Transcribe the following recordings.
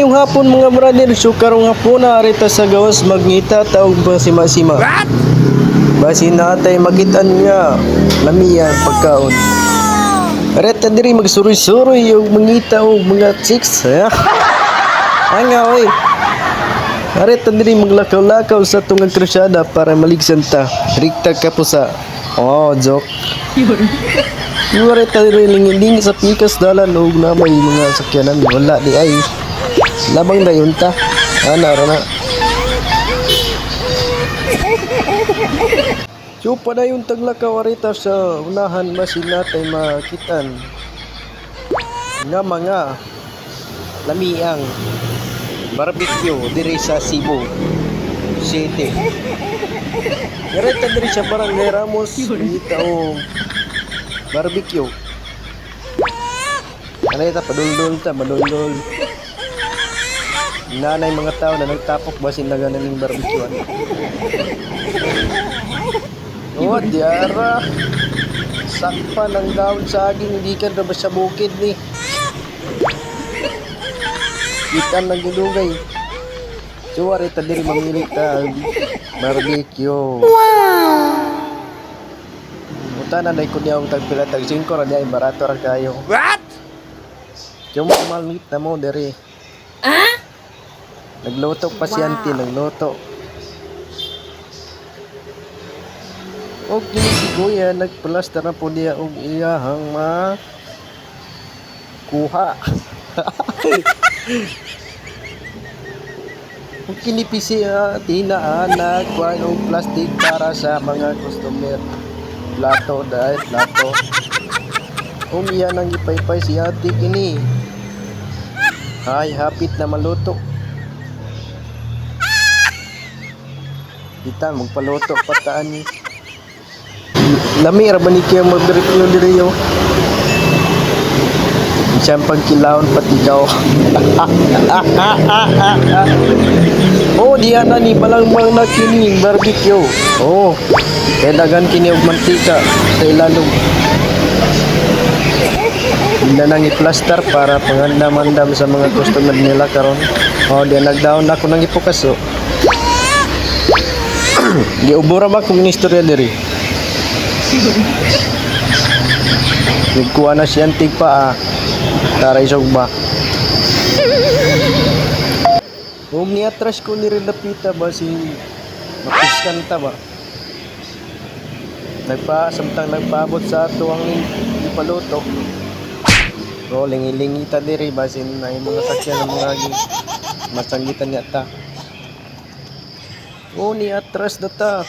Maayong hapon mga brother, so karong hapon na arita sa gawas magngita taog ba si Masima. Basi natay magitan nga lamiya pagkaon. Arita diri magsuroy-suroy yung mangita og mga chicks. Ha? Anga oy. Arita diri maglakaw-lakaw sa tungag krusada para maligsan ta. Rikta ka po sa Oh, joke. Yung arita diri lingin sa pikas dalan og na may mga sakyanan wala di ay. Labang na yun ta. Ana ra na. Chupa na yung taglakaw sa unahan masin natay makitan. Nga mga lamiang barbecue diri sa Cebu City. Yareta diri sa Barangay Ramos, ita o barbecue. Ano ita paduldul ta, maduldul. Nanay mga tao na nagtapok basin na ganing barbecue. Oh, diara. Sakpa ng daon saging, hindi ka na ba sa bukid ni? Kita ng gulugay. Suwari ta diri mamili ta barbecue. Wow! Muta na ko niya ang tagpila tag 5 ra diay barato ra kayo. What? Yung malit na mo diri. Nagluto pa si auntie, nagluto. Og kini si Kuya nagplaster na po niya og iyahang ma kuha. Og kini pisi uh, tinaan na kuha og plastic para sa mga customer. Plato dahil plato. Umiya nang ipaypay si ate kini. Ay, hapit na maluto. Kita, magpaluto pataan ni. Lami, ra ba ni kayo mag-review diri yo? Siyang pagkilaon pati ikaw. oh, diyan na ni balangmang na kini barbecue. Oh, kaya dagan kini og mantika sa ilalog. Hindi nang i-plaster para pangandam-andam sa mga customer nila karon. Oh, di nagdaon ako nang ipukaso. Di ubura ba kung istorya diri? Nagkuha na si antig pa ah. Taray sog ba? Kung niatras ko ni Relapita ba si mapiskan ta ba? Nagpa, samtang nagpaabot sa ato ang ipaluto. So, lingi-lingi ta diri basin na yung mga sakyan ng mga gi masanggitan niya ta. Oh, ni atras na ta.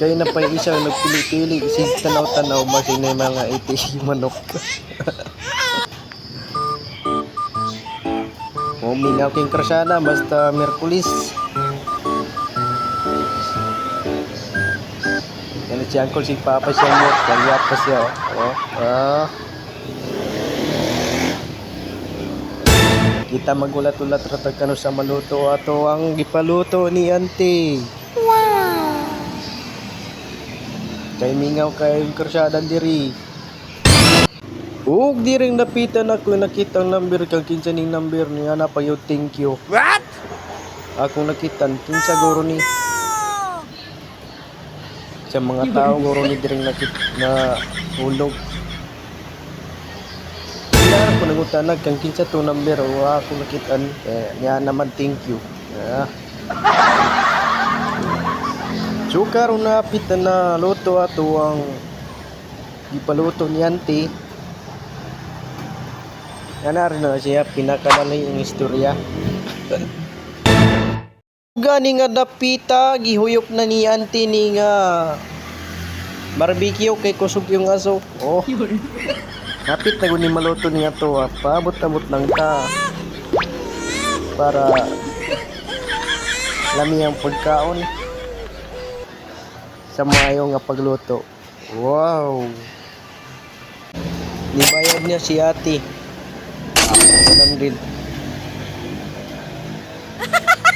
Kaya na pa isa nagpili-pili kasi tanaw-tanaw basin na yung mga iti manok. oh, minaw king krasada basta Merkulis. Yan si Uncle si Papa siya mo. Kaya pa siya. Oh. Ah. Kita magulat-ulat ratag kano sa maluto ato ang gipaluto ni Auntie. Wow. Kay mingaw kay kursyada diri. Ug di ring napitan ako nakita ang number kag kinsa ning number niya na pa yung thank you. What? Ako nakitan kinsa guro ni sa mga tao guro ni diring nakit na hulog. Ako nagutanag kang kinsa to number o ako nakitan eh niya naman thank you. Ah. Sukar na pita na luto ato ang ipaluto ni auntie. Yan na na siya pinakalali yung istorya. Gani nga dapita gihuyop na ni auntie ni nga barbecue kay kusog yung aso. Oh. Kapit na ni maluto niya to. ah. Paabot-abot lang ta. Para lami ang pagkaon sa mayo nga pagluto. Wow. Nibayad niya si ate. 100.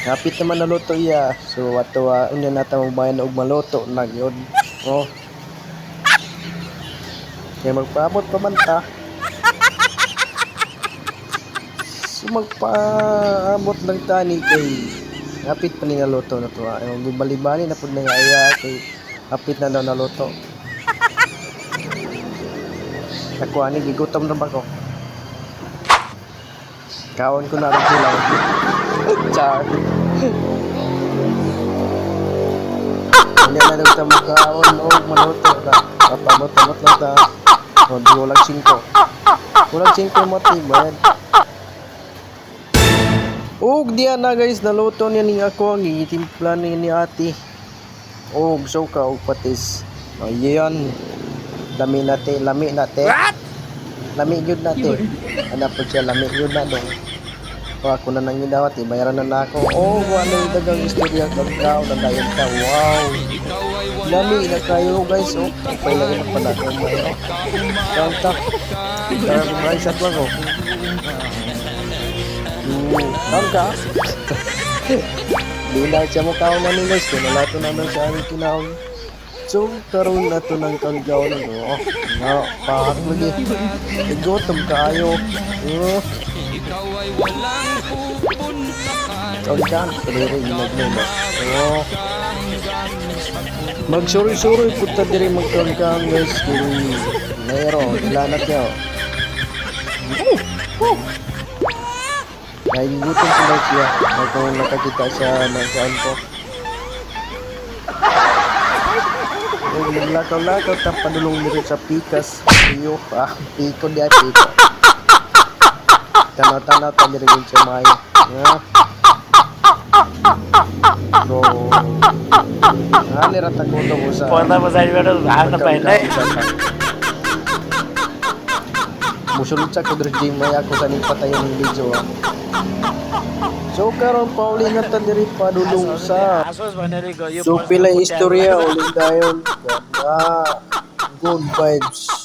Kapit naman na luto iya. So ato uh, unya nata magbayan og maluto na gyud. Oh. Kaya magpaabot pa man ta. So magpaabot lang tani kay hapit pa ni naluto na to. Ay na pud na nga aya kay hapit na daw naluto. Ako ani gigutom na ba ko? Kaon ko na rin sila. Char. Hindi na daw ta makaon o maluto ka. Papamot-amot lang ta. O di walang singko. Walang singko mo tibad. Og diyan na guys, naluto niya ni ako ang gigitimpla ni ni ate. Og suka og patis. Ayan. Lami nate, lami nate. Lami yun nate. Ano po siya, lami yun na dong. O ako na nang gidawat, bayaran na na ako. Oh, wala yung dagang istorya kag tao na dayon ka. Wow. Lami na kayo guys. Oh, okay lang yung pala ko. Kanta. Kaya kumain sa ko. Kaon ka? Di na siya mo kaon na guys. Kung nalato naman siya ang kinaon. So, karoon na to ng kanggaw na to. Oh, nga, pahak lagi. Igutom kaayo. Oh. Kaon ka, kadiri ginagmula. Oh. Magsuri-suri punta diri magkaon ka guys. Kung mayroon, ilanat niya. Nahigutom ko lang siya. Kung nakakita siya ng saan ko. Kung naglakaw-lakaw, tapadulong nito sa pikas. Iyo, ah, piko ay piko. Tanaw-tanaw, tanirin siya mayo. Ah. Bro. Ah, ko ito mo sa... Pumunta mo sa inyo doon, mahal na pa yun eh. Musulod sa kudro Jim may ako sa ning patayon ng video ah. So karon pa uli na ta diri padulong sa. So pila istorya ulit dayon. Good vibes.